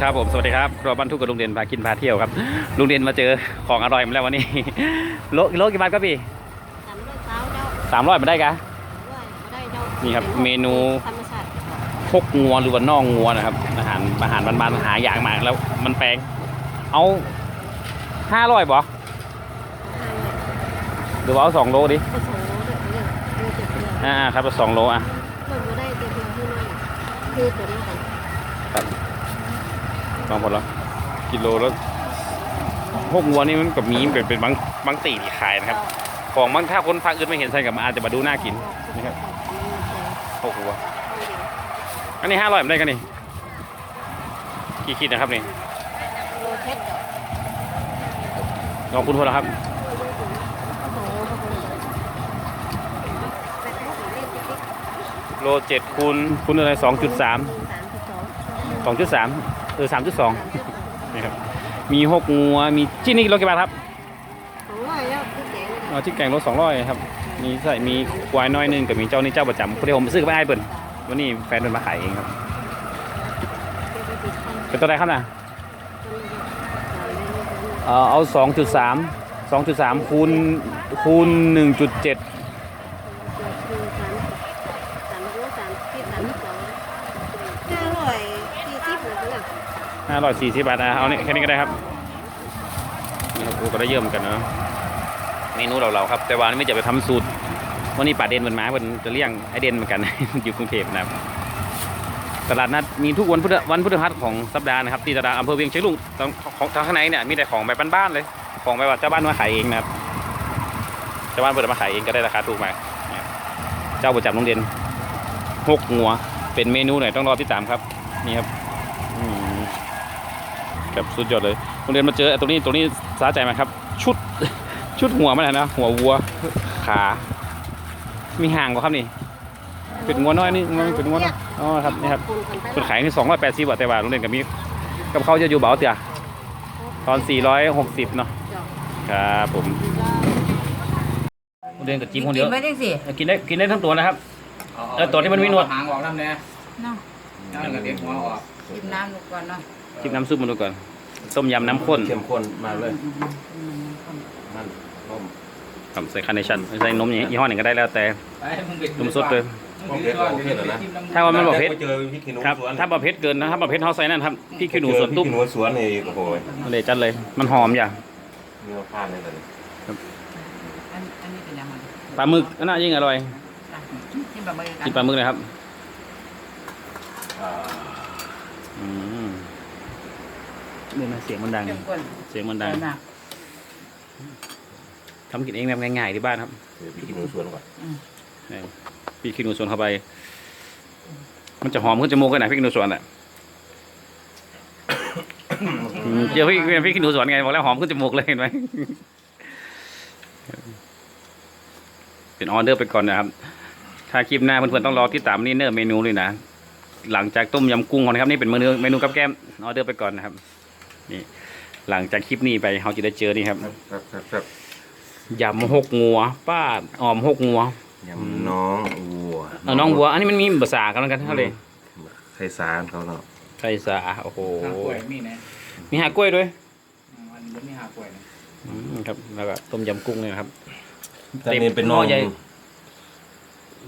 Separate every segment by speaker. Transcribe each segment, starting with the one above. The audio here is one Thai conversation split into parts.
Speaker 1: ครับผมสวัสดีครับครัวบ้านทุกกับลุงเด่นพากินพาเที่ยวครับลุงเด่นมาเจอของอร่อยมาแล้ววันนี้ โลกิโลกี่บาทครับพี่
Speaker 2: สามร้อยเท้าเจ้า
Speaker 1: สามร้อยมาได้กะ
Speaker 2: ด้วยมาได้เจ้า
Speaker 1: นี่ครับ
Speaker 2: ป็
Speaker 1: เมนู
Speaker 2: ธรรมชาติ
Speaker 1: พกงัวหรือว่าน่องงัวนะครับ อาหารอาหารบ้านๆหาอย่างมากแล้วมันแปลงเอาห้าร้อยบ่หรือว่าเอาสองโลดิ
Speaker 2: ผสมด้วยเรื่องเรื่องเจ็บเรื่อง
Speaker 1: อ่าครับเอาสองโลอะ
Speaker 2: เปิดมาได้เจ็บเรื่องที่น้อยคือตัวนี้ กัน
Speaker 1: ลองผลล้วกิโลแล้วพวกงัวนี่มันกับมีเป็นเป็นบางบางตีที่ขายนะครับ ของบางถ้าคนภาคอื่นไม่เห็นใส่กับมาอาจจะมาดูน่ากินนะครับพวกงัวอันนี้ห้าร้อยไม่ได้กันนี่กี่ขีดนะครับนี่
Speaker 2: ลเรา
Speaker 1: ลองคุณพลครับ
Speaker 2: โอ้โหโอ้โหแต่ถ้าสีเล่นจะติ๊ก
Speaker 1: โลเจ็ดคูณคูณอะไรสองจุดสาม
Speaker 2: สอง
Speaker 1: จุดสาม เออสามจุดสองนี่ครับมีหกงัวมีที่นี่โลกี่บาทครับ
Speaker 2: สองร้อยแล้วคือแกงเลย
Speaker 1: อ๋อที่แกงโลสองร้อยครับมีใส่มีควายน้อยหนึงกับมีเจ้านี่เจ้าประจำพอดีผมซื้อกับไอ้ายเปิ่นวันนี้แฟนเปิ่นมาขายเองครับ
Speaker 2: เก็บไปติดพัน
Speaker 1: เป็นตัวใดครับน่ะ
Speaker 2: จนเลย
Speaker 1: เออเอาสองจุดสามสองจุดสามคูณคูณหนึ่งจุดเจ็ด
Speaker 2: คือสามสามโลสามที่สามสิบสองห้าร้อยสี่สิบเลยนะ
Speaker 1: ห้าร้อยสี่สิบบาทอะเอานี่แค่นี้ก็ได้ครับนี่ครับกูก็ได้เยอะเหมือนกันเนาะเมนูเราๆครับ แต่ว่าไม่จะไปทำสูตรวันนี้ป่าเด่นมันมาเป็นจะเลี้ยงไอเด่นเหมือนกัน อยู่กรุงเทพนะครับตลาดนัดมีทุกวันพุธวันพฤหัสของสัปดาห์นะครับที่ตลาดอำเภอเวียงเชียงรุงของทางข้างในเนี่ยมีแต่ของแบบบ้านๆเลย ของแบบว่าเจ้าบ้านมาขายเองนะครับเจ้าบ้านเปิดมาขายเองก็ได้ราคาถูกมากเจ้าประจำโรงเรียนหกงัวเป็นเมนูไหนต้องรอติดตามครับนี่ครับ ครับสุดยอดเลยโรงเรียนมาเจอไอ้ตรงนี้ตรงนี้สาใจไหมครับ ชุดชุดหัวมันนะหัววัวขา มีห่างกว่าครับนี่เป็นงัวน้อยนี่มันเป็นงัวน้อยอ๋อครับนี่ครับคนขายนี่สองร้อยแปดสิบบาทแต่ว่าโรงเรียนกับมีกับเขาจะอยู่เบาเตียตอนสี่ร้อยหกสิบเนาะครับผมโรงเรียนกับจิ้มคนเดียว
Speaker 3: กินไม่ได้สิ
Speaker 1: กินได้กินได้ทั้งตัวนะครับเออตัวที่มันมีหนวด
Speaker 4: หางออกน้ำเนี่ย
Speaker 3: เนาะ
Speaker 4: น้ำกระเด็นหัวออก
Speaker 3: กินน้ำดูก่อนเนาะ
Speaker 1: จิ้มน้ำซุปมาดูก่อน ต้มยำน้ำข้น
Speaker 4: เข้มข้นมากเลย
Speaker 3: อืม
Speaker 4: มันนม
Speaker 1: ครับใส่คาร์เนชั่นใส่นมอย่างนี้ยี่ห้อหนึ่งก็ได้แล้วแต่นมสดเลยถ้าว่ามันบอกเพชร
Speaker 4: เจอพี่ขี้หนู
Speaker 1: ครับ
Speaker 4: สวน
Speaker 1: ถ้าประเภทเกินนะถ้าประเภทเฮาใส่นั่นครับพี่ขี้หนูสวนตุ้ม
Speaker 4: พี่ขี้หนูสวนนี่โอ้โห
Speaker 1: เลยจัดเลย มันหอมอย่าง
Speaker 4: มีมาพลาดเลยตอนนี้
Speaker 3: อันอันนี้เป็นยังไง
Speaker 1: ปลาหมึกอันน่ายิ่งอร่อย
Speaker 3: อะกินปลาหมึก
Speaker 1: กินปลาหมึกเลยครับ
Speaker 4: อ่า
Speaker 1: อืมเนี่ยนะเสียงมันดัง
Speaker 3: เข้มข้น
Speaker 1: เสียงมัน
Speaker 3: เอ
Speaker 1: ดัง
Speaker 3: อนะ
Speaker 1: ทำกินเองแบบง่ายๆที่บ้านครับ
Speaker 4: เดี๋ยวพี่ขี้หนูสวนก่อน
Speaker 1: นี่พี่ขี้หนูสวนเข้าไป มันจะหอมขึ้นจมูกกันนะพี่ขี้หนูสวนอะอืมเจอพี่พี่ขี้หนูสวนไงบอกแล้วหอมขึ้นจมูกเลยเห็นไหม เป็นออเดอร์ไปก่อนนะครับ ถ้าคลิปหน้าเพื่อนๆต้องรอที่ตามนี่เนอร์เมนูเลยนะ หลังจากต้มยำกุ้งก่อนนะครับนี่เป็นเมนูเมนูกับแก้มออเดอร์ไปก่อนนะครับ นี่ หลังจากคลิปนี้ไปเขาจะได้เจอนี่ครับ
Speaker 4: ครับครับครับ
Speaker 1: ยำหกงัว ป้าออมหกงัวยำ
Speaker 4: น้องวัว
Speaker 1: เออน้องวัว อันนี้มันมีภาษากันแล้วกันเท่าไหร่
Speaker 4: ไทยสารเขาเนาะ
Speaker 1: ไก่สาโอ้โห
Speaker 4: หากล้วยมีนะ
Speaker 1: มีหากล้วยด้วย
Speaker 4: อันนี้ไม่หากล้วยนะ
Speaker 1: อืมครับแล้วก็ต้มยำกุ้งเลยนะครับ
Speaker 4: แต่นี่เป็นน้อง
Speaker 1: หม้อใหญ่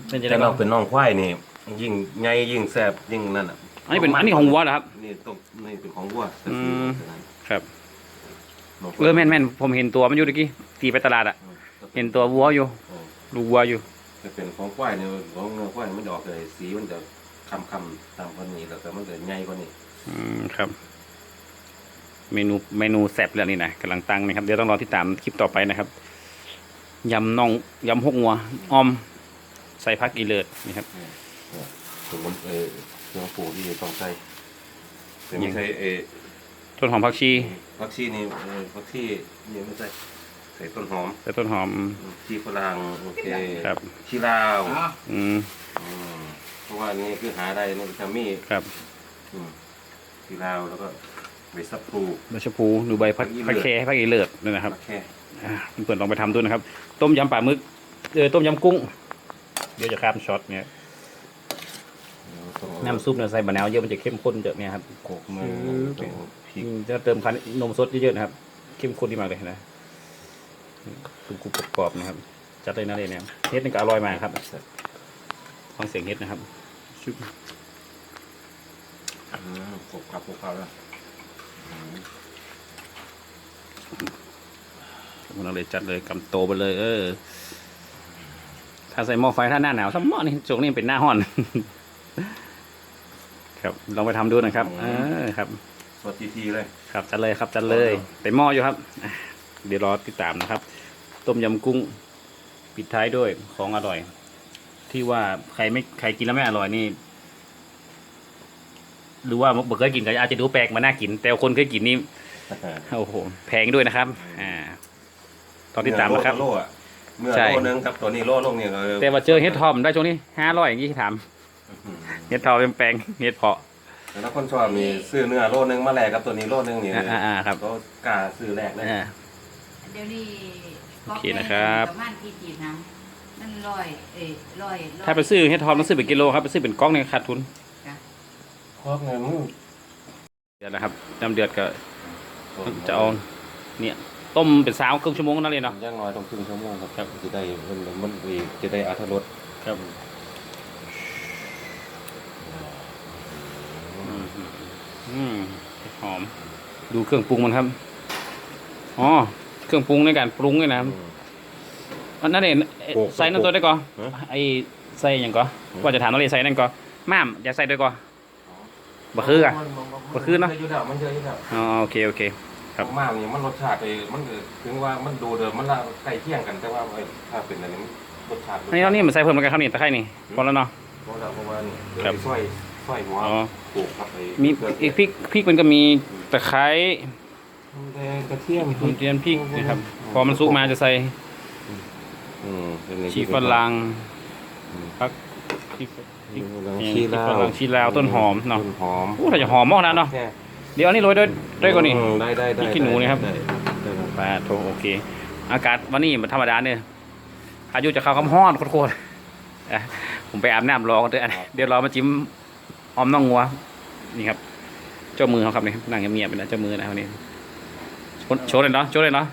Speaker 1: เป็นจะ
Speaker 4: แต่
Speaker 1: ได้
Speaker 4: เรา
Speaker 1: บ้าง
Speaker 4: เป็นน้องควายนี่ยิ่งใหญ่ยิ่งแซ่บยิ่งนั่นอะ
Speaker 1: อันนี้เป็นอันนี้ของวัวเหรอครับ
Speaker 4: นี่ต้มนี่เป็นของวัว
Speaker 1: อืมครับ
Speaker 4: น้งคว
Speaker 1: เออแม่นแม่นผมเห็นตัวมันอยู่ตะกี้ตีไปตลาดอะเห็นตัววัวอยู่
Speaker 4: เออ
Speaker 1: ลูกวัวอยู่
Speaker 4: จะเป็นของควายเนี่ยของเนื้อควายมันจะออกเลยสีมันจะคำคำๆตามกว่านี้แล้วแต่มันจะใหญ่กว่านี้
Speaker 1: อืมครับ เมนูเมนูแซ่บแล้วนี่นะกำลังตั้งนะครับ เดี๋ยวต้องรอติดตามคลิปต่อไปนะครับยำน่องยำหกงัวออม ใส่ผักอีเลิศนี่ครับ
Speaker 4: สมมติเออ เครื่องปรุงที่ต้องใส่แต่ไม่ใช่เออ
Speaker 1: ต้นหอมผักชี
Speaker 4: ผักชีนี่เออผักชีนี่ไม่ใส่ใส่ต้นหอม
Speaker 1: ใส่ต้นหอม
Speaker 4: ชีฝรั่งโอเค
Speaker 1: ครับ
Speaker 4: ชีลาว
Speaker 1: อืม
Speaker 4: อืมเพราะว่านี่คือหาได้ในทามี
Speaker 1: ครับ
Speaker 4: อืมชีลาวแล้วก็ใบสับพลู
Speaker 1: ใบชะพูหรือใบผักผักแคผักอีเลิศนี่นะครับ
Speaker 4: มะแค่
Speaker 1: อ่าเพื่อนๆลองไปทำดูนะครับ ต้มยำปลาหมึกเออต้มยำกุ้ง เดี๋ยวจะข้ามช็อตเนี่ย น้ำซุปเนี่ยใส่มะนาวเยอะมันจะเข้มข้นเยอะเนี่ยครับ
Speaker 4: โขกมือต้องพริก
Speaker 1: อืมจะเติมคันนมสดเยอะๆนะครับ เข้มข้นดีมากเลยนะกรุบๆกรอบๆนะครับ จัดเลยนะเลยเนี่ยเฮ็ดนี่ก็อร่อยมากครับฟังเสียงเฮ็ดนะครับชุบ
Speaker 4: อืมโขกกับโขกกับแล้วอืม
Speaker 1: เราเลยจัดเลยกำโตไปเลย เออ ถ้าใส่หม้อไฟถ้าหน้าหนาวถ้าหม้อนี่ช่วงนี้เป็นหน้าห้อน ครับลองไปทำดูนะครับเออครับ
Speaker 4: สดทีทีเลย
Speaker 1: ครับจัดเลยครับจัดเลยเต็มหม้ออยู่ครับอะเดี๋ยวรอติดตามนะครับ ต้มยำกุ้งปิดท้ายด้วยของอร่อย ที่ว่าใครไม่ใครกินแล้วไม่อร่อยนี่หรือว่าบ่เคยกินก็อาจจะดูแปลกมาน่ากิน แต่คนเคยกินนี่โอ้โหแพงด้วยนะครับ อ่า ตอนติดตามนะครับ
Speaker 4: เมื่อโลอะเมื่อ
Speaker 1: ใช่
Speaker 4: โลนึงครับตัวนี้โลลงเนี่ยก็
Speaker 1: แต่ว่าเจอเฮ็ดทอมได้ช่วงนี้ห้าร้อยอย่างนี้ที่ถาม
Speaker 4: อืม
Speaker 1: เฮ็ดทอมเป็นแปลงเฮ็ดเพาะ
Speaker 4: แล้วคนชอบมีซื้อเนื้อโลนึงมาแลกกับตัวนี้โลนึงนี่
Speaker 1: อ่าอ่าอ่าครับ
Speaker 4: ก็กล้าซื้อแลกเลย
Speaker 1: อ่า
Speaker 3: เดี๋ยวนี้
Speaker 1: โอเคนะครับ
Speaker 3: ประมาณกี่จีบนะมันร้อยเอ้ยร้อยร้อย
Speaker 1: ถ้าไปซื้อเฮ็ดทอมต้องซื้อเป็นกิโลครับไปซื้อเป็นกล้องเนี่ยขาดทุน
Speaker 4: ครอบเงินมึง
Speaker 1: เดือดนะครับน้ำเดือดก็จะเอาเนี่ยต้มเป็นสาวครึ่งชั่วโมงนั่นเลยเนาะ
Speaker 4: ย่างน้อยต้องครึ่งชั่วโมงครับจะได้มันมันอีกจะได้อรรถรส
Speaker 1: ครับ อืมหอม ดูเครื่องปรุงมันครับ อ๋อ เครื่องปรุงในการปรุงเลยนะครับอันนั้นเองใส่นั่นตัวได้ก่อนไอ้ใส่หยังก่อนว่าจะถามนั่นเลยใส่นั่นก่อนม่ามอยากใส่ด้วยก่อนบ่คืออะบ่คือเนอะ
Speaker 4: มัเยอะแล้วมันเยอะอยู่แล้ว
Speaker 1: อ๋อโอเคโอเค ครับ
Speaker 4: มากนี่มันรสชาติไปมันก็ถึงว่ามันดูเดิมมันละใกล้เคียงกันแต่ว่าไอ้ถ้าเป็นอันนี้มันรสชาติ
Speaker 1: อันนี้เรานี่มันใส่เพิ่มแล้วกันครับนี่ตะไคร้นี่พอแล้วเนาะ
Speaker 4: เพราะเราเพราะว่านี่เดี๋ยว
Speaker 1: ครับ
Speaker 4: ไปช่วย ช่วยหัว
Speaker 1: อ๋อ
Speaker 4: ปลูกครับไอ้
Speaker 1: มี
Speaker 4: เครื่อง
Speaker 1: อีกพริกพริกมันก็มีตะไคร้
Speaker 4: แดงกระเทียม
Speaker 1: น้ำเทียนพริกนะครับพอมันสุกมาจะใส่
Speaker 4: อืมเป็นไง
Speaker 1: ชีฝรั่ง
Speaker 4: อืม
Speaker 1: พักชีฝ
Speaker 4: ชีฝรั่ง
Speaker 1: ชี
Speaker 4: ชี
Speaker 1: ลา
Speaker 4: ลาว
Speaker 1: ชีลาวต้นหอมเนาะ
Speaker 4: ต้นหอม
Speaker 1: โอ้ถ้าจะหอมมากนะเนาะ
Speaker 4: แค่
Speaker 1: เดี๋ยวอันนี้โรยด้วยด้วยก่อนนี่
Speaker 4: อืมได้ได้ได้
Speaker 1: พริกขี้หนูนี่ครับ
Speaker 4: ได้ได้ได้
Speaker 1: ปลาโถโอเค อากาศวันนี้มันธรรมดาเนี่ยอายุจะเข้าคำห้อนโคตรๆอะผมไปอาบน้ำรอกันเถอะเดี๋ยวรอมาจิ้ม ออมน้องงัวนี่ครับ เจ้ามือเขาครับนี่นั่งเงียบๆไปนะเจ้ามือนะครับนี่โชว์เลยเนาะโชว์เลยเนาะ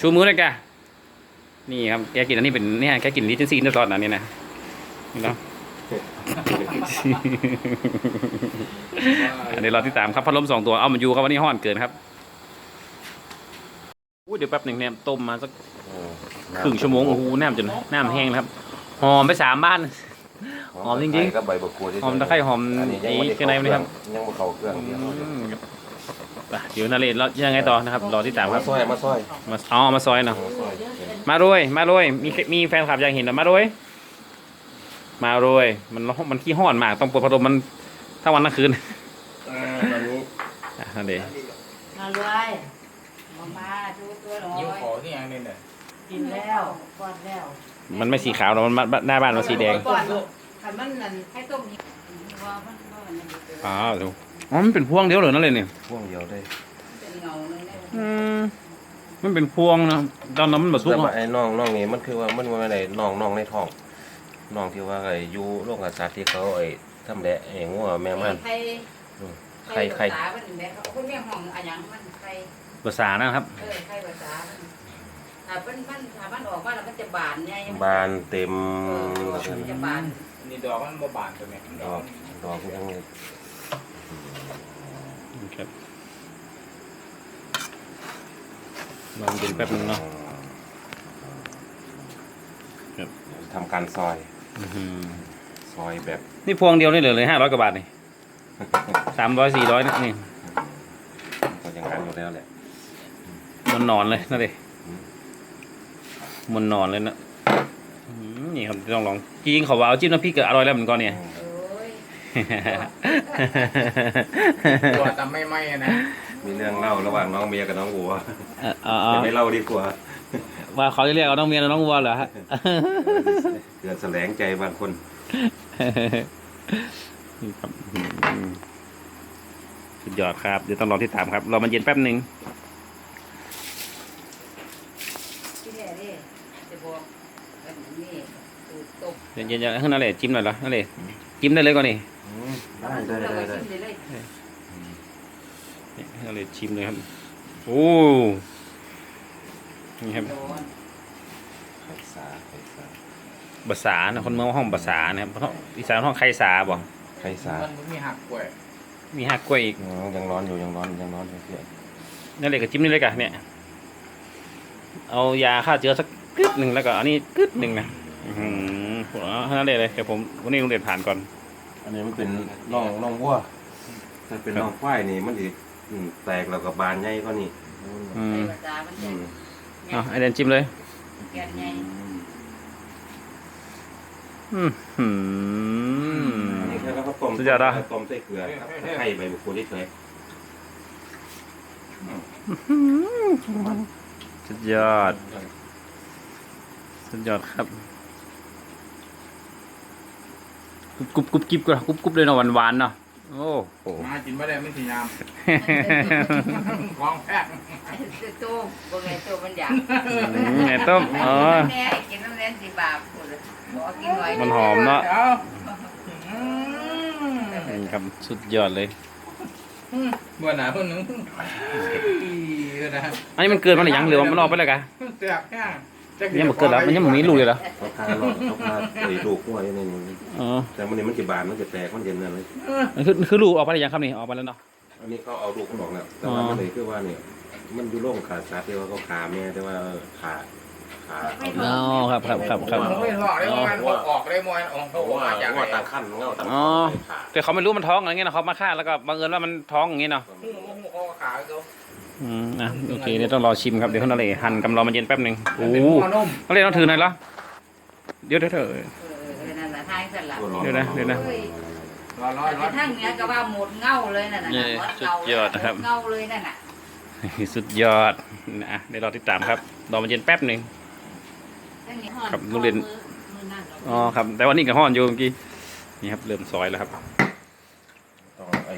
Speaker 1: ชูมือเลยแกนี่ครับแกกินอันนี้เป็นเนี่ยแกกินลิตรซีนตลอดนะนี่นะนี่เนาะอันนี้เราที่ตามครับพัดลมสองตัวเอามันอยู่ครับวันนี้ห้อนเกินครับอู้เดี๋ยวแป๊บหนึ่งเนี่ยต้มมาสักครึ่งชั่วโมงโอ้โหน้ำจนน้ำแห้งครับหอมไปสามบ้าน หอมจริงๆ
Speaker 4: กับใบบักกูด
Speaker 1: หอมตะไคร้หอม
Speaker 4: อันนี้
Speaker 1: ไอ้
Speaker 4: ยัง
Speaker 1: ข้างในมันนะครับ
Speaker 4: ยังบ่เข้าเครื่องเดียว
Speaker 1: อืมครับอะเดี๋ยวนาเรศแล้วยังไงต่อนะครับรอที่ตามค
Speaker 4: มา
Speaker 1: รับ
Speaker 4: ซอยมาซอย
Speaker 1: มาอ๋อมาซอยเนาะ
Speaker 4: มาซอย
Speaker 1: มาด้วย มาด้วยมีมีแฟนคลับอยากเห็นเหรอมาด้วยมาด้วยมันร้อนมันขี้ห้อนมากต้องเปิดพัดลมมันทั้งวันทั้งคืน
Speaker 4: อ่าตอนนี้
Speaker 1: อะนั่นเอง
Speaker 3: มาเลยมามาดูตัวหน่อย
Speaker 5: ยิ้วขอที่ยังเนี่ย
Speaker 3: กินแล้วก่อนแล้ว
Speaker 1: มันไม่สีขาวหรอกมันหน้าบ้านมันสีแดง
Speaker 3: ก่อนขันมันนั่นให้ต้มนี่ว่ามันว่ามันยังบ่เกิด
Speaker 1: อ๋อดูอ๋อมันเป็นพวงเดียวเหรอนั่นเลยเนี่ย
Speaker 4: พ่วงเดียวได้
Speaker 3: เป็นเงาเลยนะ
Speaker 1: อืมมันเป็นพวงนะตอนนั้นมันแบบสุก
Speaker 4: แต่ว่า
Speaker 1: อะ
Speaker 4: ไอ้น้องน้องนี่มันคือว่ามันว่าอะไรน้องน้องในท้องน้องที่ว่าไอ้อยู่โรงอาสาที่เขาไอ้ทำแหละไอ้งัวแม่มัน
Speaker 3: ไข่
Speaker 4: ไข่ไข่
Speaker 3: ภาษามันแม่เขาคนเมียห้องอะหยังมันไข่
Speaker 1: ภาษานะครับ
Speaker 3: เออไข่ภาษามัน ถ้ามันมันถ้ามันออกมาแล้วมันจะบานไง
Speaker 4: บานเต็ม
Speaker 3: เออมันจะบาน
Speaker 5: นี่ดอกมันบ่บานตัวเนี้ย
Speaker 4: ดอกดอกทั้งนี้
Speaker 1: ครับลองเย็นแป๊บนึงเนาะครับ
Speaker 4: ทำการซอย
Speaker 1: อื้อหือ
Speaker 4: ซอยแบบ
Speaker 1: นี่พวงเดียวนี่เหลือเลยห้าร้อยกว่าบาทนี่สามร้อยสี่ร้อยนี่
Speaker 4: ก็อย่างนั้นอยู่แล้วแหละ
Speaker 1: มันนอนเลยนั่นเลย มันนอนเลยนะอื้อหือนี่ครับต้องลองจริงๆเขาว่าเอาจิ้มน้ำพริกก็อร่อยแล้วเหมือนกันเนี่ย
Speaker 3: โอ้ย
Speaker 5: ตัวทำไม่ไหม้อะนะ
Speaker 4: มีเรื่องเล่าระหว่างน้องเมียกับน้องวัว
Speaker 1: เอ่อเอาเอา
Speaker 4: จะไม่เล่าดีกว่า
Speaker 1: ว่าเขาจะเรียกเอาน้องเมียน้องวัวเหรอฮะ
Speaker 4: เกิดแสลงใจบางคน
Speaker 1: นี่ครับอืมสุดยอดครับ เดี๋ยวต้องรอที่ตามครับ รอมันเย็นแป๊บหนึ่ง
Speaker 3: ที่แท้นี่จะบอกแบบนี้สูตรต้ม
Speaker 1: เย็นๆๆข้างนั่นเลยจิ้มหน่อยเหรอนั่นเลยจิ้มได้เลยก่อนนี่
Speaker 4: อ
Speaker 3: มันสุกแล้ได้เลย
Speaker 1: นี่ให้เลยชิมเลยครับโอ้นี่ครับ
Speaker 3: โดน
Speaker 4: ไข่สาไข่สา
Speaker 1: ภาษานะคนเมืองห้องภาษานะครับเพราะอีสานห้องไข่สาบ่
Speaker 4: ไข่สา
Speaker 5: มันมีหักกล้วย
Speaker 1: มีหักกล้วยอีก
Speaker 4: ยังร้อนอยู่ยังร้อนยังร้อนอยู่เพื่อน
Speaker 1: นั่นเลยก็จิ้มนี่เลยกันเนี่ยเอายาฆ่าเชื้อสักกึดหนึ่งแล้วก็อันนี้กึดหนึ่งนะอื ผมเอานั่นเลยเลยเดี๋ยวผมวันนี้โรงเรียนผ่านก่อน
Speaker 4: อันนี้มันเป็นน่องน่องวัวถ้าเป็นน่องควายนี่มันสิอืมแตกแล้วก็บานใหญ่กว่านี่
Speaker 1: อืม
Speaker 3: ใส่ภาษามัน
Speaker 4: อื
Speaker 3: จะ
Speaker 4: ม
Speaker 1: เอาไอเดนจิ้มเลย
Speaker 3: แกนใหญ่
Speaker 1: อือหือ
Speaker 4: อันนี้แค่เราก็ต้ม
Speaker 1: สุดยอดอะ
Speaker 4: ต้มใส่เกลือครับไข่ใบบุกโคลิเฉย
Speaker 1: สุดยอด สุดยอดครับ กรุบกรุบกริบก็กรุบกรุบเลยเนาะหวานหวานๆเนาะโอ้โห
Speaker 5: มากินไม่ได้ไม่สิยามของแพง
Speaker 3: ตู้บ่แม่นตู้มันอยาก
Speaker 1: อืมไงต้มอ๋อ
Speaker 3: แม่ให้กินน้ำแดงสิบาทพูดเลยบอกกินหน่อย
Speaker 1: มันหอมเนาะ
Speaker 5: เดี๋ยว
Speaker 1: นี่ครับสุดยอดเลย
Speaker 5: เมื่อหนาเพิ่นนึงอีนะ
Speaker 1: อันนี้มันเกินมาหรือยังหรือว่ามันรอไปแล้วกะ
Speaker 5: เสียบแห้ง
Speaker 1: ยังบ่เกินแล้วมันยังบ่มีลูกเลยเหรอ
Speaker 4: เขาทาหลอดเขาทาไอ้ลูกวัวอยู่ในนี้
Speaker 1: อ๋อ
Speaker 4: แต่มันนี่มันจะบานมันจะแตกมันเย็นอะไร
Speaker 1: มันคือคือลูกออกไปหรือยังครับนี่ออกไปแล้วเนาะ
Speaker 4: อันนี้เขาเอาลูกมันออกแล้วแต่ว่า
Speaker 1: อ๋อ
Speaker 4: มันเลยคือว่าเนี่ยมันอยู่โร่งขาดสาแต่ว่าเขาขาแม่แต่ว่าขาขาเอา
Speaker 1: อ๋อครับครับครับครับ
Speaker 5: ผมไม่หลอกได้มวยเขาออกได้มวยของเขา
Speaker 4: เพราะ
Speaker 5: ออก
Speaker 4: ว่า
Speaker 5: มาจาก
Speaker 4: ว่า
Speaker 5: ไหน
Speaker 4: ต่างขั้นเงาต่าง
Speaker 1: อ๋อ
Speaker 4: ขา
Speaker 1: แต่เขาไม่รู้มันท้องอะไรเงี้ยนะเขามาฆ่าแล้วก็บังเอิญว่ามันท้องอย่างงี้เนาะ
Speaker 5: หูหูเขาขาเขา
Speaker 1: อืมอะโอเคเดี๋ยวต้องรอชิมครับเดี๋ยวเขาเลยหั่นกำรอมันเย็นแป๊บหนึ่งโอ้
Speaker 5: เป็น
Speaker 1: โห
Speaker 5: หัวนม
Speaker 1: เขาเลยต้องถือหน่อยเหรอเดี๋ยวเดี๋ยวเถอะ
Speaker 3: เออนั่นน่ะทางสั่นล่ะ
Speaker 1: เดี๋ยวนะเดี๋ยวนะ
Speaker 3: เฮ้ย
Speaker 5: ร้อนร้อน
Speaker 3: แต่
Speaker 5: ร้อน
Speaker 3: ทางเนี้ยก็ว่าหมดเงาเลยนั่นน่ะ
Speaker 1: นี่
Speaker 3: หมด
Speaker 1: สุ
Speaker 3: เงา
Speaker 1: ดยอดนะครับ
Speaker 3: หมเงาเลยนั่นน่ะ
Speaker 1: สุดยอดนะเดี๋ยวรอติดตามครับรอมันเย็นแป๊บหนึ่ง
Speaker 3: ทางนี้
Speaker 1: ครับโรงเรียนอ๋อครับ แต่ว่านี่กับห้อนอยู่เมื่อกี้นี่ครับเริ่มซอยแล้วครับ
Speaker 4: ต้องไอ้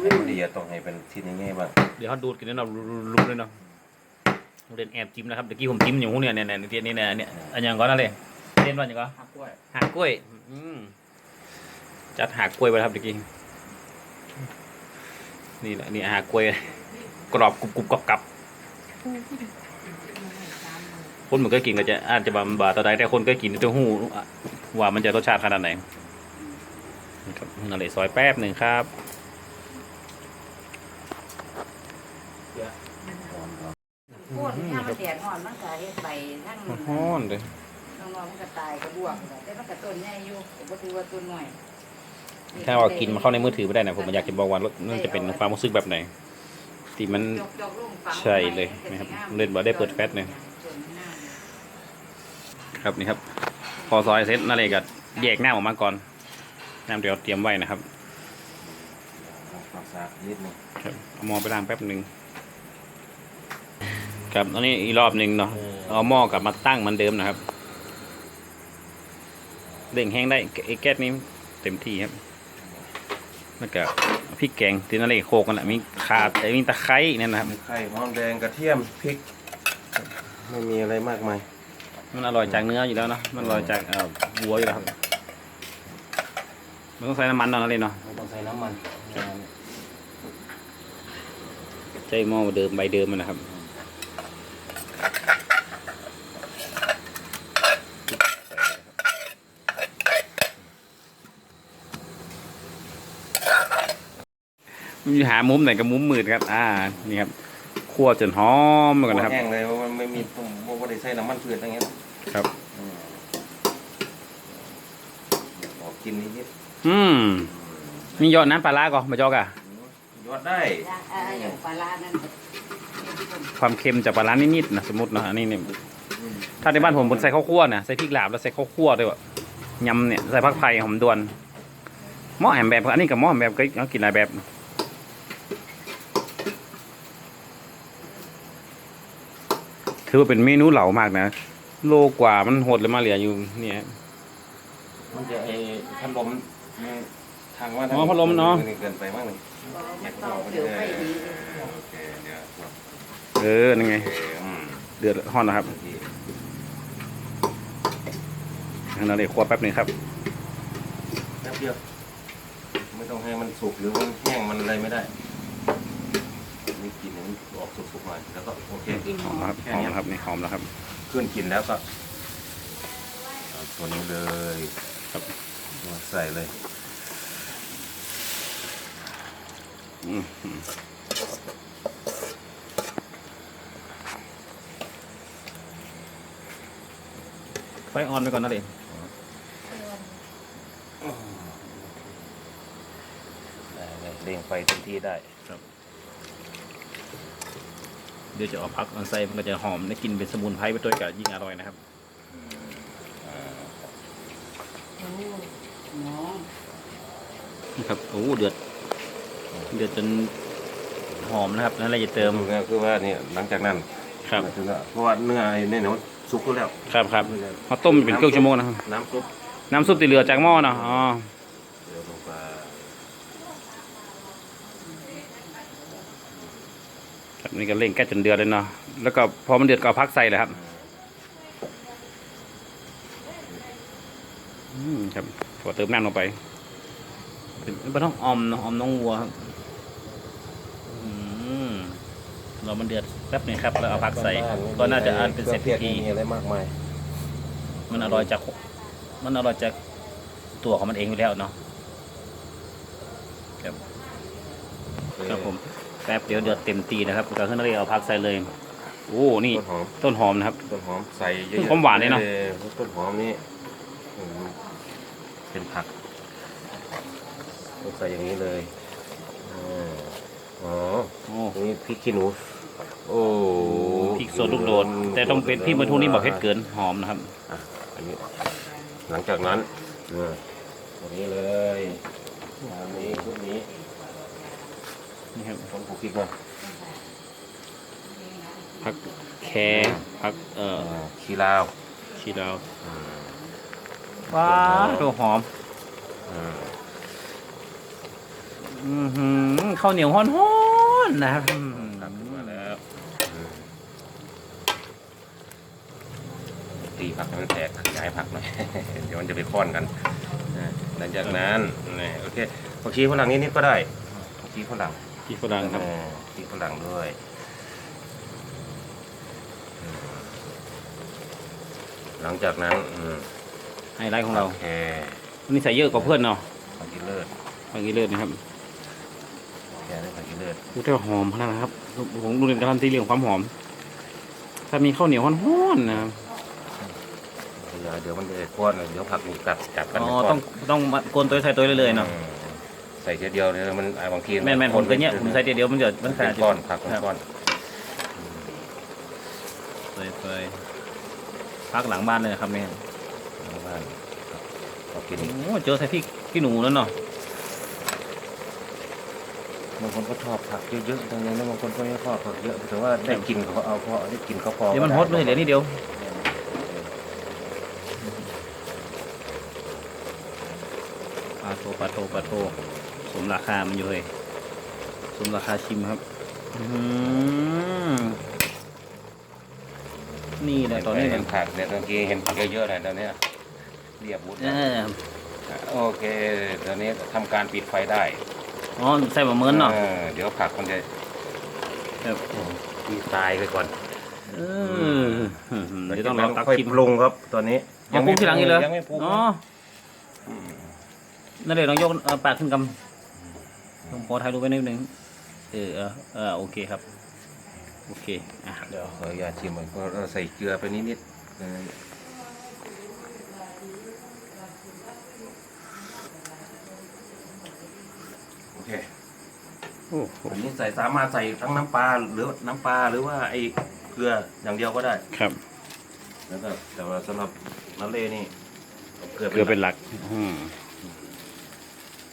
Speaker 4: ไอ้พอดีอะต้องให้เป็นชิ้นง่ายๆบ้าง
Speaker 1: เดี๋ยวเขาดูดกันแน่นอนรู้เลยเนาะโรงเรียนแอบจิ้มนะครับเมื่อกี้ผมจิ้มอยู่เนี่ยเนี่ยเนี่ยเนี่ยเนี่ยเนี่ยอันยังก่อนนั่นเลยเรียนว่าอย่างก็
Speaker 5: หักกล้วย
Speaker 1: หากล้วยอืมจัดหากล้วยไปครับเมื่อกี้นี่แหละนี่หากล้วยกรอบกรุบกรุบกรอบกรับคนเหมือนก็กินก็จะอาจจะบำบาตะไดแต่คนก็กินจะหูว่ามันจะรสชาติขนาดไหนนะครับนั่นเลยซอยแป๊บหนึ่งครับ
Speaker 3: โคตรถ้ามันแดดร้อนมันก็เฮ็ดไปทั้ง
Speaker 1: ห้อนเลย
Speaker 3: น้องๆมันก็ตายก็บวกแต่มันก็ต้นใหญ่อยู่ก็บ่ถือว่าต้นน้อย
Speaker 1: ถ้าว่ากินมันเข้าในมือถือไม่ได้นะผมอยากจะบอกว่ารสมันจะเป็นความรู้สึกแบบไหนที่มัน
Speaker 3: จกๆลงฝัง
Speaker 1: ใช่เลยนะครับเล่นบ่ได้เปิดแฟตเลยครับนี่ครับพอซอยเสร็จนั่นเลยก็แยกหน้าออกมาก่อนน้ำเดี๋ยวเตรียมไว้นะครับ
Speaker 4: ความสะอาดนิดนึง
Speaker 1: ครับเอาหม้อไปล้างแป๊บหนึ่ง ครับอันนี้อีกรอบหนึ่งเนาะเอาหม้อกลับมาตั้งเหมือนเดิมนะครับเร่งแห้งได้ไอ้แก๊สนี้เต็มที่ครับแล้วก็พริกแกงที่นั่นเลยโคกกันแหละมีขาไอ้มีตะไคร้เนี่ยนะครับ
Speaker 4: ไข่หอมแดงกระเทียมพริก ไม่มีอะไรมากมาย
Speaker 1: มันอร่อยจากเนื้ออยู่แล้วเนาะมันอร่อยจากเอ่อวัวอยู่แล้วครับมันต้องใส่น้ำมันเนาะนั่นเลยเนาะ
Speaker 4: ไม่ต้องใส่น้ำมัน
Speaker 1: ใช้หม้อเดิมใบเดิมมันนะครับ อยู่หามุมไหนกับมุมมืดครับ อ่า นี่ครับคั่วจนหอมเหมือนกันนะครับ
Speaker 4: แห้งเลยเพราะมันไม่มีผมว่าได้ใส่น้ำมันพืชอะไรเงี้ย
Speaker 1: ครับ
Speaker 4: อืมออกกินนิด
Speaker 1: อืมนี่ยอดน้ำปลาร้าก่อนมาจอกอะ
Speaker 4: ๆยอดได้
Speaker 3: อย่างปลาร้านั่น
Speaker 1: ความเค็มจากปลาร้านิดๆนะสมมติเนาะอันนี้เนี่ยถ้าในบ้านผมผมใส่ข้าวคั่วเนี่ยใส่พริกลาบแล้วใส่ข้าวคั่วด้วยวะยำเนี่ยใส่ผักไผ่หอมดวนหม้อแหมแบบ อันนี้กับหม้อแหมแบบก็เอากินหลายแบบ ถือว่าเป็นเมนูเหลามากนะ โลกว่ามันโหดเลยมาเหลืออยู่เนี่ย
Speaker 4: มันจะไอ้พัดลมทางว่า
Speaker 1: อ๋อพัดลมเนาะ
Speaker 4: เกินไปมากเลย
Speaker 3: เตาเดี๋ยวไปดี
Speaker 4: โอเคเดี๋ยว
Speaker 1: เออนั่นไง
Speaker 4: โอเคอืม
Speaker 1: เดือดห้อนนะครับงั้นเราเดี๋ยวคั่วแป๊บหนึงครับ
Speaker 4: แป๊บเดียวไม่ต้องให้มันสุกหรือมันแห้งมันอะไรไม่ได้ นี่กินให้มันออกสุกๆหน่อยแล้วก็โอเค
Speaker 1: หอมแล้วครับ
Speaker 4: แค่
Speaker 1: หอม
Speaker 4: นี้
Speaker 1: แล้วครับนี่หอมแล้วครับ
Speaker 4: ขึ้นกินแล้วก็เอาตัวนี้เลย
Speaker 1: ครับ
Speaker 4: มาใส่เลย
Speaker 1: อืมอืมไฟออนไปก่อนนะเด็ก
Speaker 4: ได้เลยเร่งไฟเต็มที่ได้
Speaker 1: เดี๋ยวจะเอาพักมันใส่มันก็จะหอมได้กลินเป็นสมุนไพรไปด้วยกับยิ่งอร่อยนะครับ
Speaker 3: น้อง
Speaker 1: นี่ครับโอ้เดือดเดือดจนหอมนะครับนั่นแหละจะเติม
Speaker 4: ก็คือว่านี่หลังจากนั้น
Speaker 1: ครับ
Speaker 4: คือว่าเพราะว่าเนื้อไอ้เนี่ยมันสุกแล้ว
Speaker 1: ครับครับเขาต้มเป็นครึ่งชั่วโมงนะครับ
Speaker 4: น้ำซุป
Speaker 1: น้ำซุปตีเหลือจากหม้อเนาะอ๋อ
Speaker 4: เดี๋ยวลงไป
Speaker 1: ครับ นี่ก็เร่งแก๊สจนเดือดเลยเนาะแล้วก็พอมันเดือดก็เอาพักใส่เลยครับอืมครับพอเติมน้ำลงไปเป็นไม่ต้องออมเนอะออมน้องวัวครับอืมเรามันเดือดแป๊บหนึงครับ แล้วเอาพักใส่ ก็น่าจะอันเป็นเซต
Speaker 4: ครื่อง
Speaker 1: ที
Speaker 4: ทศมีอะไรมากมาย
Speaker 1: มันอร่อยจาก มันอร่อยจากตัวของมันเองอยู่แล้วเนาะครับครับผม แป๊บเดียวเดือดเต็มตีนะครับก็ขึ้นเลยเอาพักใส่เลย โอ้นี่
Speaker 4: ต้นหอม
Speaker 1: ต้นหอมนะครับ
Speaker 4: ต้นหอมใส่เย
Speaker 1: ต้น
Speaker 4: อะ
Speaker 1: หอมหวานเลยเนอะ
Speaker 4: ออต้นหอมนี่อืมเป็นผักต้องใส่อย่างนี้เลยอ่าอ๋อ
Speaker 1: โอ้
Speaker 4: นี่พริกขี้หนูโอ้
Speaker 1: พริกสดลูกโดด แต่ต้องเป็นพี่บรรทุกนี่บอกเผ็ดเกินหอมนะครับ
Speaker 4: อะอันนี้หลังจากนั้นเออตัวนี้เลยอันนี้ชุดนี้
Speaker 1: นี่ครับ
Speaker 4: ต้องผูกพริกมา
Speaker 1: พักแครพักเอ่อ
Speaker 4: อ่าขี้ลาว
Speaker 1: ชีดาว
Speaker 4: อืม
Speaker 1: ว้าตัวหอม
Speaker 4: อืม
Speaker 1: อือหือข้าวเหนียวฮ้อนๆนะครับ
Speaker 4: ครับขึ้นมาแล้วอืมตีผักให้มันแตกขยายผักหน่อย เดี๋ยวมันจะไปค้อนกันอ่าหลังจากนั้นนี่โอเคผักชีฝรั่งนิดๆก็ได้ผักชีฝรั่ง
Speaker 1: ที่ฝรั่งครับ
Speaker 4: เออผักชีฝรั่งด้วยอืมหลังจากนั้นอืม
Speaker 1: ไฮไลท์ของเรา
Speaker 4: โอเค
Speaker 1: วันนี้ใส่เยอะกว่าเพื่อนเนาะ
Speaker 4: ผักชีเลิศ
Speaker 1: เมื่อกี้เลือดนะครับ
Speaker 4: แค่ได้ผักชีเลิศ
Speaker 1: ดูแต่หอมขนาดนะครับผมดูในการันตีเรื่องความหอม ถ้ามีข้าวเหนียวฮ้อนๆนะครับ
Speaker 4: เดี๋ยวเดี๋ยวมันจะค้อนเดี๋ยวผักมันกัดจับกัน
Speaker 1: อ๋อ
Speaker 4: เป็นก้
Speaker 1: ต้องต้องมาโกนตัวใส่ตัวเรื่อยๆเนาะ
Speaker 4: อืม ใส่ทีเดียวเนี่ยมันอ่าบางที
Speaker 1: แม่นแม่นผมก็เนี้ยผมใส่เดียวมันเกิด
Speaker 4: มั
Speaker 1: มันน
Speaker 4: เป็
Speaker 1: ขาด
Speaker 4: นก้อนผักเป็นก้อน
Speaker 1: เฟยเฟยพักหลังบ้านเลยนะครับเนี่ย
Speaker 4: เอาบ้านพอกิน
Speaker 1: โอ้เจอใส่พริกขี้หนูแล้วเนาะ
Speaker 4: บางคนก็ชอบผักเยอะๆตรงนี้นะบางคนก็ไม่ชอบผักเยอะแต่ว่าได้กินเขาก็เอาเพราะได้กินเขาพอ
Speaker 1: เดี๋ยวมันฮดเลยเดี๋ยวนี้เดียวปลาโทปลาโทปลาโทส มราคา มันอยู่เลยสมราคาชิมครับอื้อหือนี่แหละตอนนี้
Speaker 4: เห็นผักเนี่ยตอนกี้เห็นผักเยอะๆเลยตอนเนี้ยเรียบวุ้น
Speaker 1: เออ
Speaker 4: โอเคตอนนี้ทำการปิดไฟได้
Speaker 1: อ๋อใส่บะเมินเนาะ
Speaker 4: ออเดี๋ยวผักมันจะ
Speaker 1: ครับ
Speaker 4: มีตายไปก่อน
Speaker 1: เออเดี๋ยวต้องรอตัก
Speaker 4: ค่อย
Speaker 1: ชิม
Speaker 4: ปรุงครับ ตอนนี้
Speaker 1: ยังปรุงทีหลังอีกเลย
Speaker 4: ยังไม่ปรุง
Speaker 1: อ๋อนั่นเลยลองยกเอ่อปากขึ้นกำ ผมขอถ่ายรูปไว้นิดนึงเออเออเออโอเคครับ โอเคอะ
Speaker 4: เดี๋ยวขออนุญาตชิมก่อนก็ใส่เกลือไปนิดๆเออโอเค
Speaker 1: โอ้โห
Speaker 4: อันนี้ใส่สามารถใส่ทั้งน้ำปลาหรือน้ำปลาหรือว่าไอ้เกลืออย่างเดียวก็ได้
Speaker 1: ครับ
Speaker 4: แล้วก็แต่ว่าสำหรับน้ำเล่นี่เกลือ
Speaker 1: เกลือ
Speaker 4: เป็
Speaker 1: เป็นน
Speaker 4: ห
Speaker 1: ห
Speaker 4: ลัก
Speaker 1: ลักอืม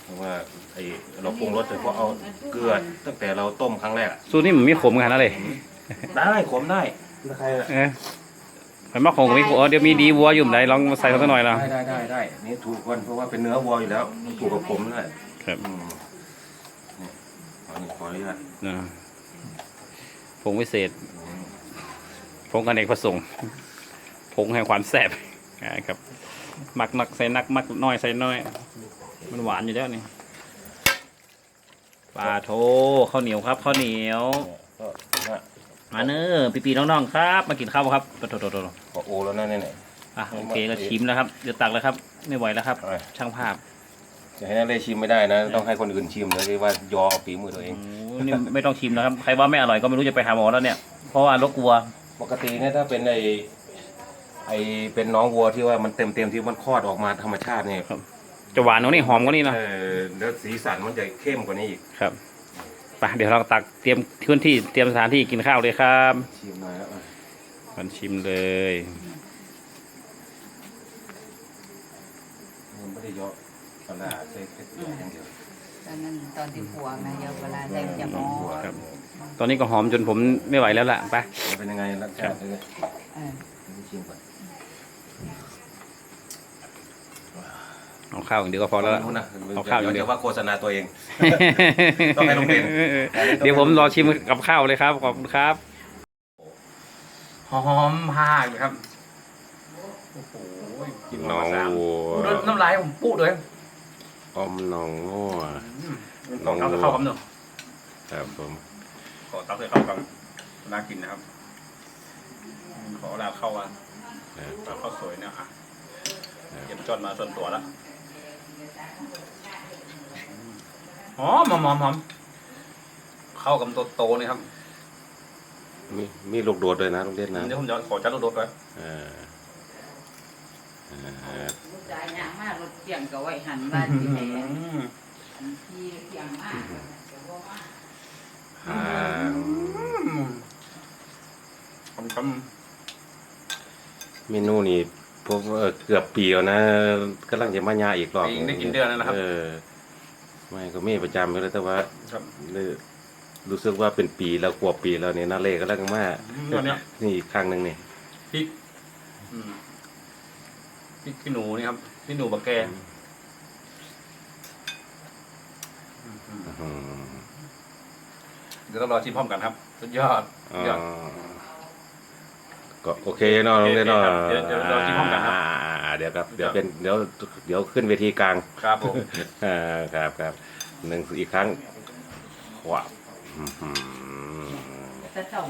Speaker 4: เพราะว่าไอ้เราปรุงรสเฉพาะเอาเกลือตั้งแต่เราต้มครั้งแรกอะ
Speaker 1: สูตรนี้มันไม่ขมขนาดนั้นเลย
Speaker 4: ได้ขมได้ใครอะ
Speaker 1: เออมันมาขมกับไม่ขมเออเดี๋ยวมีดีวัวอยู่ไหนลองมาใส่เขาสักหน่อยละ
Speaker 4: ได้ได้ได้ได้นี่ถูกกันเพราะว่าเป็นเนื้อวัวอยู่แล้วถูกกับผมเลย
Speaker 1: ครับ
Speaker 4: อืมนี่ขอนี่ขออนุญาต
Speaker 1: นะผงวิเศษ
Speaker 4: อืม
Speaker 1: ผงกันเอกประสงค์ผงแห่งความแซ่บอ่าครับ มักนักใส่นักมักน้อยใส่น้อย มันหวานอยู่แล้วนี่ปลาโทข้าวเหนียวครับข้าวเหนียว
Speaker 4: ก็น่ะ
Speaker 1: มาเนอะปีๆน้องๆครับ มากินข้าวครับโถโถโถ
Speaker 4: ก็โอแล้วนะเนี่ยเนี่ย
Speaker 1: อะโอเคก็ชิมแล้วครับเดี๋ยวตักแล้วครับ ไม่ไหวแล้วครับ
Speaker 4: เอาไป
Speaker 1: ช่างภาพ
Speaker 4: จะให้นักเล่ชิมไม่ได้นะ ต้องให้คนอื่นชิมแล้วที่ว่ายอเอาฝีมือตัวเอง
Speaker 1: โอ้นี่ไม่ต้องชิมแล้วครับ ใครว่าไม่อร่อยก็ไม่รู้จะไปหาหมอแล้วเนี่ย เพราะว่ารถกลัว
Speaker 4: ปกติเนี่ยถ้าเป็นไอไอเป็นน้องวัวที่ว่ามันเต็มเต็มๆที่มันคลอดออกมาธรรมชาติเนี่ย
Speaker 1: จะหวานกว่านี่หอมกว่านี่เนอะ
Speaker 4: เออแล้วสีสันมันจะเข้มกว่านี้อีก
Speaker 1: ครับไปเดี๋ยวเราตักเตรียมพื้นที่เตรียมสถานที่กินข้าวเลยครับ
Speaker 4: ชิมมาแล้วอะ
Speaker 1: มันชิมเลย
Speaker 4: มันไม่ได้เยอะปลาร้าใส่แค่ตัวอย่างเดียว
Speaker 3: ตอนนั้นตอนที่ผัวมาเยอะเวลาใส่มันจะหอม
Speaker 1: ครับตอนนี้ก็หอมจนผมไม่ไหวแล้วล่ะไป
Speaker 4: มันเป็นยังไงรสชาติเลย
Speaker 3: เออ
Speaker 4: ชิมก่อน
Speaker 1: เอาข้าวอย่างเดียวก็พอแล้วล่ะ
Speaker 4: รู้นะ
Speaker 1: เอาข้าวอย่างเดียว
Speaker 4: เดี๋ยวว่าโฆษณาตัวเอง ต้องให้โรงเรียน
Speaker 1: เดี๋ยวผมรอชิมกับข้าวเลยครับ ขอบคุณครับ หอมมากเลยครับ โอ้โหกิน
Speaker 4: น้
Speaker 1: มา
Speaker 4: อง
Speaker 1: สาม
Speaker 4: วัว
Speaker 1: ดูน้ำลายผมปุ๊เลย
Speaker 4: อมน้องงัว
Speaker 1: ขอเข้าเข้าคำหนึ่ง
Speaker 4: ครับผม
Speaker 1: ขอตับเลยเข้ากับน่ากินนะครับ ขอลาเข้าอะลาเข้าสวยเนี่ยอะเก็บจอนมาส่วนตัวแล้ว หอมหอมหอมหอมเข้ากับตัวโตนี่ครับ
Speaker 4: มีมีลูกโดดด้วยนะโรงเรียนนะ
Speaker 1: เดี๋ยวผมจะขอจัดรถรถไว้
Speaker 4: เออเออ
Speaker 3: ลูกชายย่างมากรถเกี่ยงก็ไว้หันบ้านที่ไหนที่เกี่ยงมาก
Speaker 4: อ่า
Speaker 1: คำค
Speaker 4: เมนูนี่ พวกเอ่อเกือบปีแล้วนะกำลังจะมาญาอีกรอบ
Speaker 1: ได้กินเดือนแล้วนะครับ
Speaker 4: เออไม่ก็ไม่ประจำเลยแต่ว่า
Speaker 1: ครับ
Speaker 4: เลยรู้สึกว่าเป็นปีแล้วกว่าปีแล้วเนี่ยนาเล่ก็แล้วกันมา
Speaker 1: ตอนเนี้ย
Speaker 4: นี่อีกครั้งหนึ่งนี่
Speaker 1: พริกอืมพริกขี้หนูนี่ครับพริกหนูบะแก
Speaker 4: อืม
Speaker 1: เดี๋ยวต้องรอชิมพร้อมกันครับ สุดยอด
Speaker 4: อ๋อ
Speaker 1: เดี๋ยว
Speaker 4: ก็โอเคเนาะโรงเรียนเนาะ
Speaker 1: เดี๋ยวเดี๋ยวเรากินพร้อมกันครับ
Speaker 4: อ่าเดี๋ยวครับเดี๋ยวเป็นเดี๋ยวเดี๋ยวขึ้นเวทีกลาง
Speaker 1: ครับผม
Speaker 4: อ่าครับครับหนึ่งอีกครั้งว้าวอื้อหือ
Speaker 3: แต่เจ้า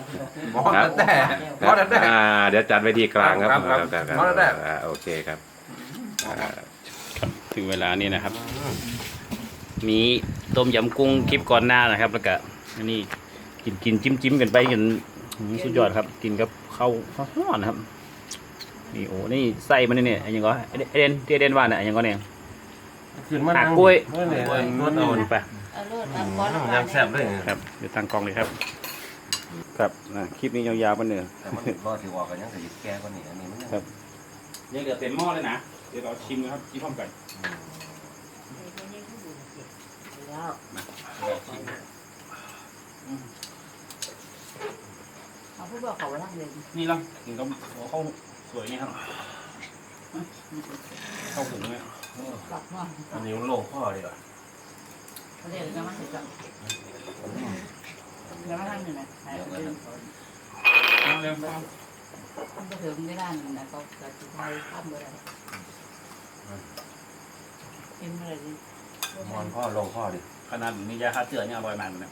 Speaker 1: หมอแล้วแต่หมอแล้วแต่
Speaker 4: อ่าเดี๋ยวจัดเวทีกลางครับ
Speaker 1: ครับครับ
Speaker 4: ครับ
Speaker 1: หมอแล้วแต่
Speaker 4: อ่าโอเคครับอ่า
Speaker 1: ถึงเวลานี้นะครับ มีต้มยำกุ้งคลิปก่อนหน้านะครับ แล้วก็อันนี้กินกินจิ้มจิ้มกันไปกันอื้อ สุดยอดครับ กินกับข้าวข้าวห่อนนะครับ นี่โอ้ นี่ไส้มันนี่เนี่ยอันยังก็ไอเดนไอ้เดนที่ไอเดนว่าเนี่ยอันยังก็เนี่ย
Speaker 4: ขึ้นมา
Speaker 1: หักกล้วย
Speaker 4: เมื่อไหร่นวดเอา
Speaker 1: ไป
Speaker 3: เอารถเอาก้อน
Speaker 4: ยำแซ่บด้วย
Speaker 1: ครับ เดี๋ยวตั้งกล้องเลยครับ ครับอะคลิปนี้ยาวๆไปเนื้อ
Speaker 4: แต่มันรอดถือว่ากันยังแต่ยิบแก้กว่านี้อันนี้มันยัง
Speaker 1: ครับยังเหลือเต็มหม้อเลยนะ เดี๋ยวเราชิมนะครับชิมพร้อมกัน
Speaker 3: แล้ว
Speaker 1: ชิม
Speaker 3: เอาผู้บอกเขาว่ารักเลย
Speaker 1: นี่เรากินกับหัวข้าวสวยนี่ครับข้าวหุงเนี่ย
Speaker 3: หลับว่า
Speaker 4: อันนี้มันโลงพ่อดีกว่า
Speaker 3: เขาเรียกกันมาเสร็จแล้วแล้วมาทำยังไงหายไปเลย
Speaker 1: เอาเร็วครับ
Speaker 3: มันก็ถึงไม่ได้นะเขาจะสุดท้ายข้ามไปเลยกินอะไรดี
Speaker 4: มอนพ่อลงพ่อดิ
Speaker 1: ขนาดมียาฆ่าเชื้อเนี่ยอร่อยมากเลย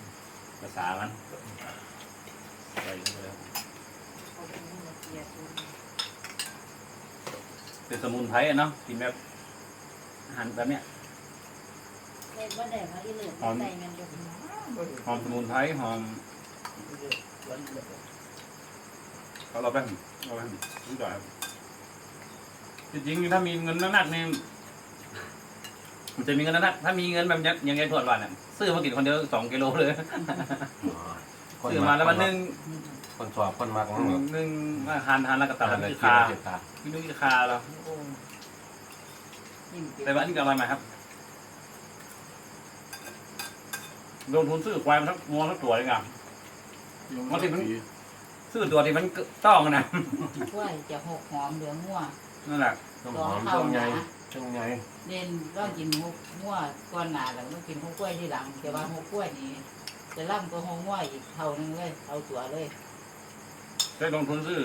Speaker 1: ป็นสมุนไพรอะเนาะกินแบบอาหารแบบเนี้ย
Speaker 2: เล่นว่าได้มาอีเหลือใส่เงินอยู่
Speaker 1: หอมสมุนไพรหอมเอาเราแป้งเราแป้งนิดหน่อยครับจริงๆถ้ามีเงินหนักๆนี่ มันจะมีเงินหนักๆถ้ามีเงินแบบยังยังไงถวดวันอะซื้อมากินคนเดียวสองกิโลเลยซื้อมาแล้วมันนึ่ง
Speaker 4: คนสอบคนมากของมึง
Speaker 1: นึ่งอาหารทานแล้วก็ตัด
Speaker 4: ตา
Speaker 1: แล้ว
Speaker 4: เลย
Speaker 1: คือ
Speaker 4: คา
Speaker 1: คา
Speaker 4: เจ็บตา
Speaker 1: พี่นุ้ยคาแล้ว
Speaker 3: ยิ่ง
Speaker 1: แต่ว่าอันนี้ก็อร่อยไหมครับลงทุนซื้อควายมันทั้งงวทั้งตัวเลยไงมันสิมันซื้อตัวที่มันต้องนะ
Speaker 3: กล้วยจะหกหอมเหลืองงัว
Speaker 1: นั่นแหละ
Speaker 4: ต้อง
Speaker 3: รอ
Speaker 4: หอม
Speaker 3: เข้า
Speaker 4: ต้องใหญ่
Speaker 3: นะ
Speaker 4: ต้องใหญ่
Speaker 3: เด่นต้องกินหกงัวก่อนหน้าแล้วต้องกินหกกล้วยที่หลังแต่ว่าหกกล้วยนี่จะล่ำก็หกงัวอีกเท่านึงเลยเอาตัวเลย
Speaker 1: ได้ลงทุนซื้อ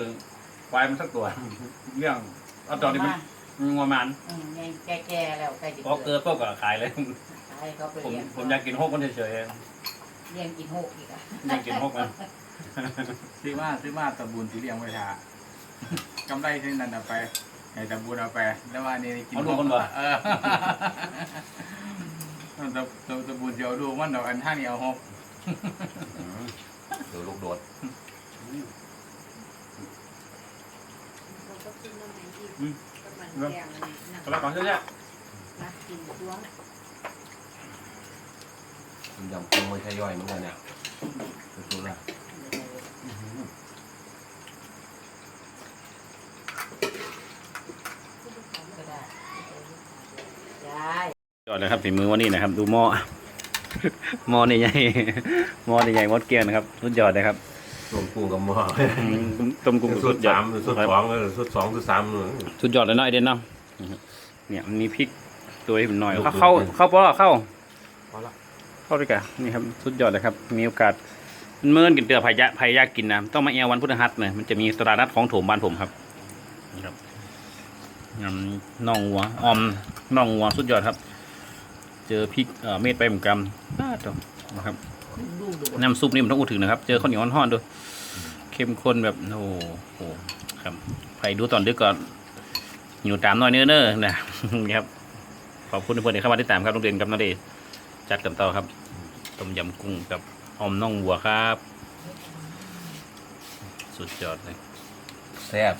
Speaker 1: ควายมันสักตัว เรื่องเอาตัวที่มันงวมัน
Speaker 3: อืมยังแก่ๆแล้วใกล้จะ
Speaker 1: พอเกิดก็ก็ขายเลย
Speaker 3: ให้เขาไป
Speaker 1: ผม
Speaker 3: เลี้ยง
Speaker 1: ผมอยากกินหกคนเฉย
Speaker 3: เลี้ยงกินหกอีกอะ
Speaker 1: ๆอยากกินหกมัน
Speaker 5: ซื้อมาซื้อมาตะบูนสีเลี้ยงไว้ทากำไรที่นั่นเอาไป ให้ตะบูนเอาไป แล้วว่านี่กิน
Speaker 1: เอาลูกคนบ่
Speaker 5: เออตะตะตะบูนเดียวดูมันดอกอันท่านี่เอาหก
Speaker 4: เดี๋ยวลูกโดด
Speaker 2: เราก็กินน้ำแข็งอีกก็มันแกงอันนี้นะ
Speaker 1: กระป๋องเยอะแยะ
Speaker 2: รักกินตัว
Speaker 4: มันยำปรุงไม่ใช่ย่อยเหมือนกันเนี่ยสุดๆละ
Speaker 3: ก็ได้ ยาย
Speaker 1: ยอดเลยครับฝีมือวันนี้นะครับ ดูหม้อหม้อนี่ใหญ่หม้อนี่ใหญ่หมดเกลียงนะครับสุดยอดเลยครับ
Speaker 4: ต้มกุ้งกับหม้อ
Speaker 1: อืมต้มกุ้ง
Speaker 4: สุ
Speaker 1: สุ
Speaker 4: ด
Speaker 1: ดยอ
Speaker 4: สา
Speaker 1: ด
Speaker 4: มสุดสองเออสุดสองสุดสามนู่น
Speaker 1: สุดยอดเลยเนาะไอเดนเนาะเนี่ยมันมีพริกตัวให้ผมหน่อย
Speaker 4: ลูก
Speaker 1: เข้าเข้า
Speaker 4: ลูก
Speaker 1: เข้าปอเข้า
Speaker 4: พอละ
Speaker 1: เข้าด้วยกันนี่ครับสุดยอดเลยครับ มีโอกาสมันเมื่อนกินเตือพายะพายากกินนะต้องมาแอววันพุธหัสเนี่ยมันจะมีตลาดนัดของโถมบ้านผมครับนี่ครับยำ น่องวัวออมน่องวัวสุดยอดครับ เจอพริกเม็ดไปเหมือนกันน่าตนะครับน้ำซุปนี่มันต้องอูดถึงนะครับ เจอข้าวเหนียวห่อนๆด้วยเข้มข้นแบบโอ้โหครับใครดูตอนดึกก่อนอยู่ตามน้อยเนื้อเน้อนะครับขอบคุณทุกคนที่เข้ามาติดตามครับโรงเรียนกับนาเดชจัดกันต่อครับต้มยำกุ้งกับออมน่องวัวครับ สุดยอดเลย
Speaker 4: แซ่บ